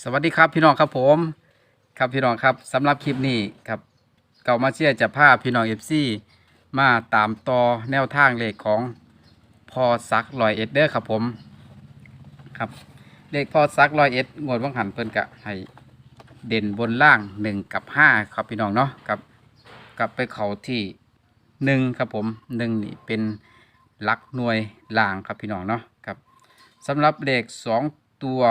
สวัสดีครับพี่น้องครับผมครับพี่น้องครับสำหรับคลิปนี้ครับเก่ามาเชียร์จะพาพี่น้องเอฟซีมาตามต่อแนวทางเลขของพอซักลอยเอ็ดเดอร์ครับผมครับเลขพอซักลอยเอ็ดงวดวังหันเพิ่นกะให้เด่นบนล่างหนึ่งกับห้าครับพี่น้องเนาะกับกับไปเขาที่หนึ่งครับผมหนึ่งนี่เป็นลักหน่วยล่างครับพี่น้องเนาะครับสำหรับเลขสองตัว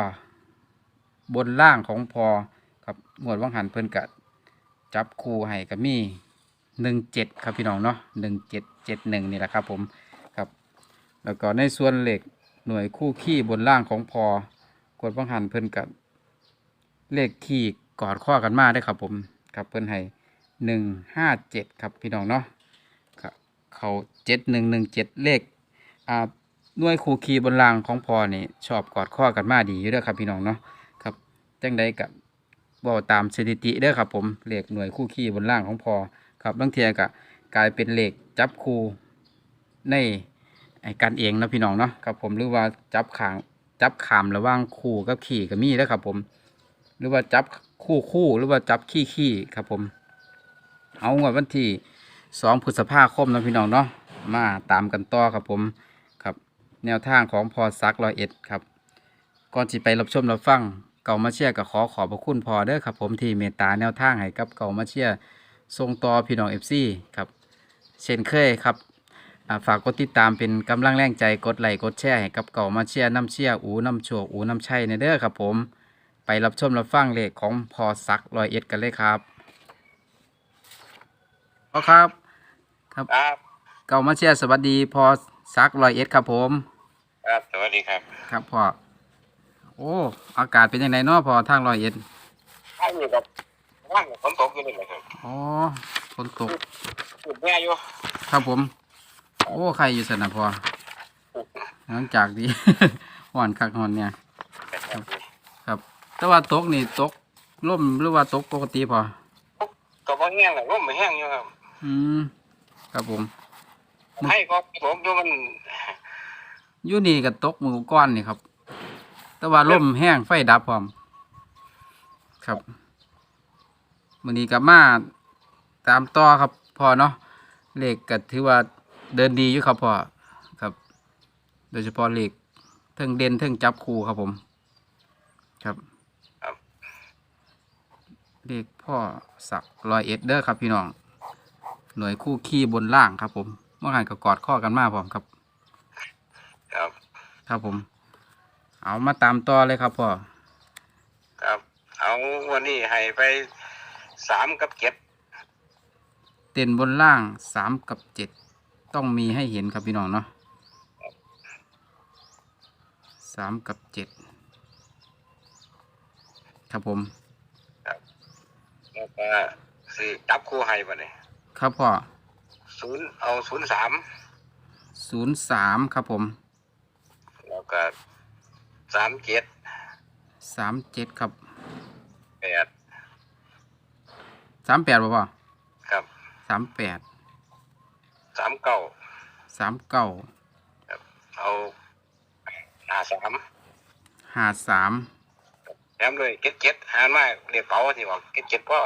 บนล่างของพอครับหมวดวังหันเพิ่นกะจับคู่ให้กับมีหนึ่งเจ็ดครับพี่น้องเนาะหนึ่งเจ็ดเจ็ดหนึ่งนี่แหละครับผมครับ แล้วก็ในส่วนเหล็กหน่วยคู่ขี้บนล่างของพอกดวังหันเพิ่นกับเลขขี้กอดข้อกันมาได้ครับผมครับเพิ่นให้หนึ่งห้าเจ็ดครับพี่น้องเนาะครับเขาเจ็ดหนึ่งหนึ่งเจ็ดเลขอ่าหน่วยคู่ขี้บนล่างของพอนี่ชอบกอดข้อกันมาดีอยู่ด้อครับพี่น้องเนาะ จังใดกับบอกตามสถิติเด้อครับผมเหลขหน่วยคู่ขี้บนล่างของพอครับบางเทียก็กลายเป็นเหลขจับคู่ในกันเองนะพี่น้องเนาะครับผมหรือว่าจับขางจับขามระหว่างคู่กับขี่กับมีเด้อครับผม หรือว่าจับคู่คู่หรือว่าจับขี้ขี้ครับผม เอางวดวันที่สองพฤษภาคมนะพี่น้องเนาะมาตามกันต่อครับผมครับ แนวทางของพอซักร้อยเอ็ดครับก่อนที่ไปรับชมรับฟัง เก่ามาเชียร์ก็ขอขอบพระคุณพอเด้อครับ ผมที่เมตตาแนวทางให้กับเก่ามาเชียร์ส่งต่อพี่น้องเอฟซีครับ เช่นเคยครับอ่าฝากกดติดตามเป็นกำลังแรงใจกดไลค์กดแชร์ให้กับเก่ามาเชียร์น้ำเชียร์อูน้ำโชคอูน้ำชัยในเด้อครับ ผม ไปรับชมรับฟังเลขของพอซักรอยเอ็ดกันเลยครับพอครับ ครับครับเก่ามาเชียร์สวัสดีพอซักรอยเอ็ดครับผม ครับสวัสดีครับ ครับพ่อ โอ้ อากาศเป็นยังไงเนาะพอทางรอยเอ็ดข้างนี้กับว่างฝนตกอยู่นี่แหละครับอ๋อฝนตกปลูกแม่อยู่ครับผม โอ้ใครอยู่สนะพอหลังจากที่หอนคักหอนเนี่ย ครับ แต่ว่าตกนี่ตกล่มหรือว่าตกปกติพอก็บ่แห้งหรอกร่มไม่แห้งอยู่ครับ อืมครับผมให้ก็ตกอยู่มันอยู่นี่ก็ตกมือก้อนนี่ครับ แต่ว่าล่มแห้งไฟดับพร้อม ครับมื้อนี้ก็มาตามต่อครับพ่อเนาะเลขก็ถือว่าเดินดีอยู่ครับพ่อครับ โดยเฉพาะเลขเทิงเด่นเทิงจับคู่ครับผม ครับครับเลขพ่อสักรอยเอ็ดเด้อครับพี่น้อง หน่วยคู่ขี้บนล่างครับผมเมื่อหันก็กอดข้อกันมาพร้อมครับ ครับ ครับผม เอามาตามต่อเลยครับพ่อครับ เอาวันนี้ให้ไปสามกับเจ็ดเต้นบนล่างสามกับเจ็ดต้องมีให้เห็นครับพี่น้องเนาะสามกับเจ็ดครับผมแล้วก็สี่จับคู่ให้บ่เนี่ยครับพ่อศูนย์เอาศูนย์สามศูนย์สามครับผม แล้วก็ สามเจ็ดสามเจ็ดครับแปดสามแปดป่ะพ่อครับสามแปดสามเก้าสามเก้าเอาห้าสามห้าสามแถมด้วยเจ็ดเจ็ดหารมาเรียกเป๋าที่บอกเจ็ดเจ็ดพ่อ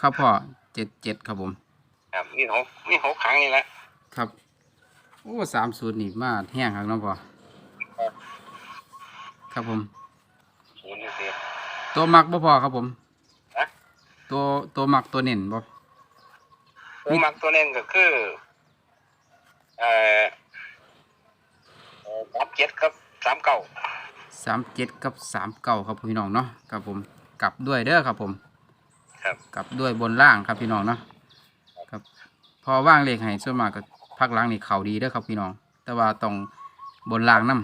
ครับพ่อเจ็ดเจ็ดครับผม ครับนี่หกนี่หกครั้งนี่แหละครับ โอ้สามศูนย์นี่มาแห้งครับน้องพ่อ ครับผม ศูนย์นี่สิตัวมักบ่พอครับผมฮะตัวตัวมักตัวเน่นบ่ตัวมักตัวเน้นก็คือเอ่อเอ่อสามเจ็ดครับสามเก้าสามเจ็ดกับสามเก้าครับพี่น้องเนาะครับผม กลับด้วยเด้อครับผม ครับกลับด้วยบนล่างครับพี่น้องเนาะครับ พอว่างเลขให้ส่วนมากก็พักหล้างนี่เขาดีเด้อครับพี่น้อง แต่ว่าต้องบนล่างนํค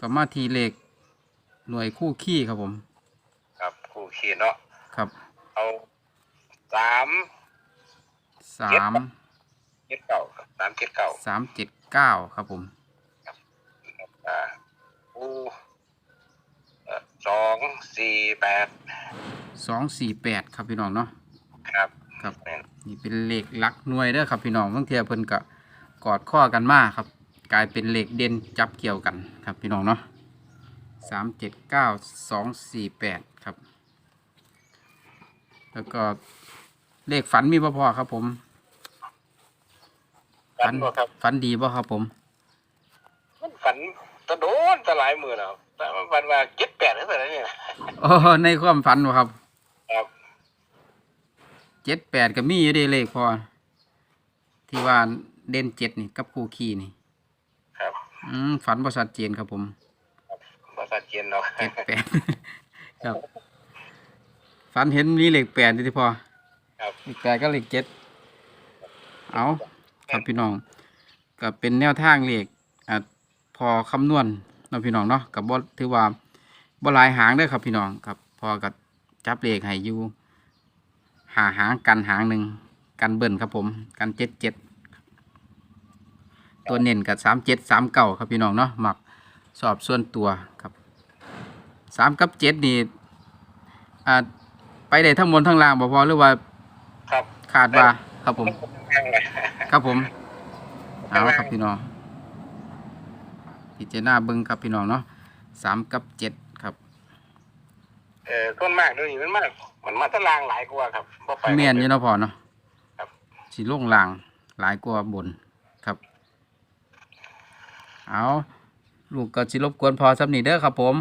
รับก็มาทีเลขหน่วยคู่ขี้ครับผม ครับคู่ขีดเนาะครับ เอาสามสามเจ็ดเก้าครับสามเจ็ดเก้าสามเจ็ดเก้าครับผมอ่าคู่เอ่อสองสี่แปดสองสี่แปดครับพี่น้องเนาะครับครับแม่นนี่เป็นเหล็กหลักหน่วยเด้อครับพี่น้องบางเทีเพิ่นก็กอดข้อกันมาครับ กลายเป็นเหล็กเด่นจับเกี่ยวกันครับพี่น้องเนาะสามเจ็ดเก้าสองสี่แปดครับ แล้วก็เลขฝันมีบ่พอครับผมฝันบ่ครับ ฝันดีบ่ครับผม มันฝันตะโดนตะหลายมือแล้วแต่มันฝันว่าเจ็ดแปดเท่าไหร่เนี่ย โอ้ในความฝันบ่ครับครับ เจ็ดแปดก็มีอยู่เดีเลขพอที่ว่าเด่นเจ็ดนี่กับคู่ขี้นี่ครับ อืมฝันบ่ชัดเจนครับผมภาษาเจียนเนาะเจ็ดแปด ครับ ฝันเห็นมีเลขแปดที่พอครับเลขแปดก็เลขเจ็ดเอาครับพี่น้องก็เป็นแนวทางเลขอะพอคำนวณเนาะพี่น้องเนาะกับบ่ถือว่าบ่หลายหางเด้อครับพี่น้องครับ พอกับจับเลขให้อยู่หาหางกันหางหนึ่งกันเบิ่นครับผม กันเจ็ดเจ็ด ตัวเน้นกับสามเจ็ดสามเก้าครับพี่น้องเนาะหมักสอบส่วนตัวครับสามกับเจ็ดนี่อ่าไปได้ทั้งบนทั้งล่างบ่พอหรือว่าครับขาดว่าครับผมยังไงครับผมเอาครับพี่น้องพิจารณาเบิ้งครับพี่น้องเนาะสามกับเจ็ดครับ เออต้นมากด้วยนี่มันมากมันมาตะลางหลายกว่าครับบ่ไปเมียนอยู่เนาะพอเนาะครับสีโล่งลางหลายกว่าบนครับ เอาลูกก็สิรบกวนพอสำนีเด้อครับผม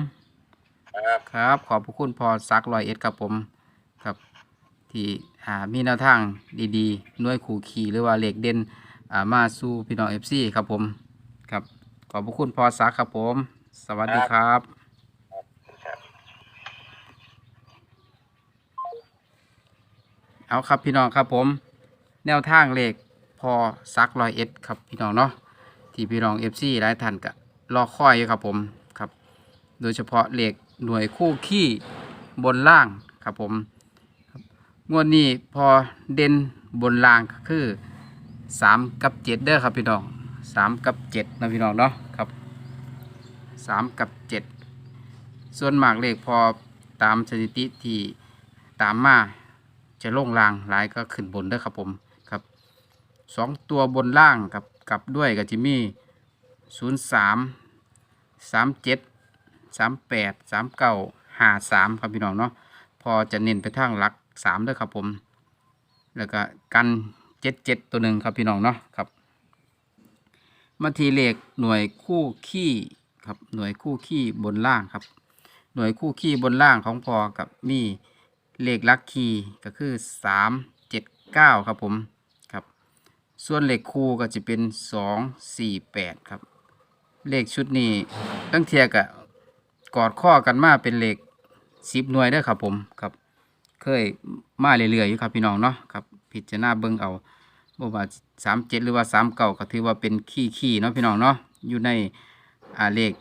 ครับครับ ขอบพระคุณพอซักรอยเอ็ดครับผมครับ ที่อ่ามีแนวทางดีๆหน่วยขู่ขี่หรือว่าเหล็กเด่นอ่ามาสู้พี่น้องเอฟซีครับผมครับ ขอบพระคุณพอซักครับผม สวัสดีครับครับเอาครับพี่น้องครับผม แนวทางเลขพอซักรอยเอ็ดครับพี่น้องเนาะ ที่พี่น้องเอฟซีหลายท่านก็รอคอยอยู่ครับผมครับ โดยเฉพาะเหลขหน่วยคู่ขี้บนล่างครับผมงวดนี้พอเด่นบนล่างก็คือสามกับเจ็ดเด้อครับพี่น้องสามกับเจ็ดนะพี่น้องเนาะครับสามกับเจ็ดส่วนหมากเลขพอตามสถิติที่ตามมาจะลงล่างหลายก็ขึ้นบนเด้อครับผมครับสองตัวบนล่างกับ กับด้วยกับจิมี่ศูนย์สามสามเจ็ดสามแปดสามเก้าห้าสามครับพี่น้องเนาะพอจะเน้นไปทางหลักสามด้อครับผม แล้วก็กันเจ็ดเจ็ดตัวหนึ่งครับพี่น้องเนาะครับมาทีเลขหน่วยคู่ขี้ครับหน่วยคู่ขี้บนล่างครับ หน่วยคู่ขี้บนล่างของพอกับมีเลขลักคีย์ก็คือสามเจ็ดเก้าครับผม ส่วนเลขคู่ก็จะเป็นสองสี่แปดครับ เลขชุดนี้ตั้งเทียกะกอดข้อกันมาเป็นเลขสิบหน่วยเด้ครับผมครับ เคยมาเรื่อยๆอยู่ครับพี่น้องเนาะครับพิจารณาเบิ่งเอาบ่ว่าสามเจ็ดหรือว่าสามเก้าก็ถือว่าเป็นขี้ขี้ๆเนาะพี่น้องเนาะอยู่ในอ่าเลข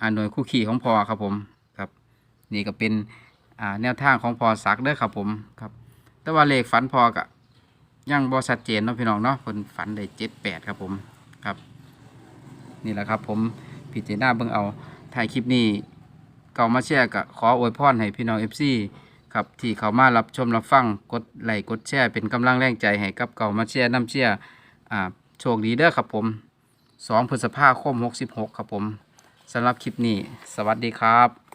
อาหน่วยคู่ขี้ของพอครับผมครับ นี่ก็เป็นอ่าแนวทางของพอสักเด้อครับผมครับ แต่ว่าเลขฝันพอกะ ยังบ่ชัดเจนเนาะพี่น้องเนาะเพิ่นฝันได้เจ็ดแปดครับผมครับ นี่แหละครับ ผมพิจารณาเบิ่งเอาถ่ายคลิปนี้เก่ามาแชร์กะขออวยพรให้พี่น้อง FC ครับที่เขามารับชมรับฟังกดไลค์กดแชร์เป็นกำลังแรงใจให้กับเก่ามาแชร์น้ำเชียร์อ่าโชคดีเด้อครับผม 2 พฤษภาคม 66 ครับผมสำหรับคลิปนี้ สวัสดีครับ